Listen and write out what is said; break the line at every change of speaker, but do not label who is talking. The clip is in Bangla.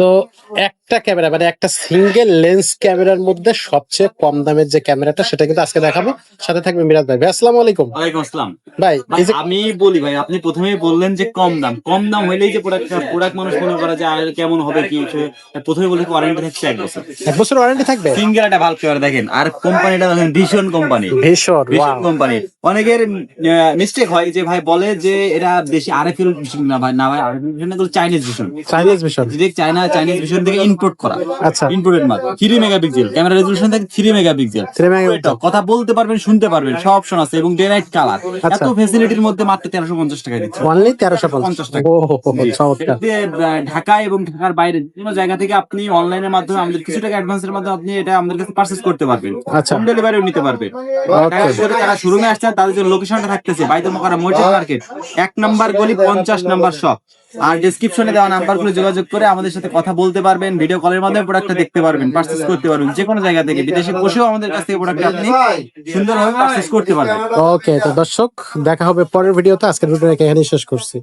তো একটা ক্যামেরা মানে একটা সিঙ্গেল লেন্স ক্যামেরার মধ্যে সবচেয়ে কম দামের যে ক্যামেরাটা সেটা কিন্তু আজকে দেখাবো। সাথে থাকবে মিরাজ ভাই। ভাই আসসালামু আলাইকুম।
ওয়ালাইকুম আসসালাম।
ভাই
আমি বলি ভাই আপনি প্রথমেই বললেন যে কম দাম। কম দাম হইলেই যে প্রোডাক্ট প্রোডাক্ট মানুষ মনে করে যে আর কেমন হবে কি প্রথমে বলি ওয়ারেন্টি থাকছে এক বছর।
এক বছর ওয়ারেন্টি থাকবে?
সিঙ্গেল একটা ভালো ফেয়ার দেখেন। আর কোম্পানিটা দেখেন ভীষণ কোম্পানি।
ভীষণ
ভীষণ
wow।
কোম্পানির অনেকের মিস্টেক হয় যে ভাই বলে যে এটা দেশি আরএফএল না ভাই না ভাই আরএফএল ভিশন এগুলো চাইনিজ ভিশন যদি চায়না চাইনিজ ভিশন থেকে ইম্পোর্ট করা।
আচ্ছা।
ইম্পোর্টেড মাল। থ্রি মেগাপিক্সেল ক্যামেরা রেজলিউশন থাকে থ্রি মেগাপিক্সেল
3 মেগাপিক্সেল
কথা বলতে পারবেন শুনতে পারবেন সব অপশন আছে এবং ডে নাইট কালার। এত ফেসিলিটির মধ্যে মাত্র তেরোশো পঞ্চাশ টাকা দিচ্ছে।
অনলি তেরোশো পঞ্চাশ।
পঞ্চাশ টাকা। ঢাকা এবং ঢাকার বাইরে কোনো জায়গা থেকে আপনি অনলাইনের মাধ্যমে আমাদের কিছু টাকা অ্যাডভান্সের মাধ্যমে আপনি এটা আমাদের কাছে পারচেজ করতে পারবেন।
আচ্ছা।
হোম ডেলিভারিও নিতে পারবেন। যারা শোরুমে আসছেন তাদের জন্য লোকেশনটা থাকতেছে বাইতুল মোকারা মসজিদ মার্কেট এক নাম্বার গলি পঞ্চাশ নাম্বার শপ আর ডেসক্রিপশনে দেওয়া নাম্বারগুলো যোগাযোগ করে আমাদের সাথে কথা বলতে পারবেন ভিডিও কলের মাধ্যমে প্রোডাক্টটা দেখতে পারবেন পারচেজ করতে পারবেন যে কোনো জায়গা থেকে, বিদেশে বসেও আমাদের কাছ থেকে প্রোডাক্ট আপনি সুন্দরভাবে পারচেজ করতে পারবেন।
ওকে তো দর্শক, দেখা হবে পরের ভিডিওতে আজকের ভিডিওটা এখানেই শেষ করছি।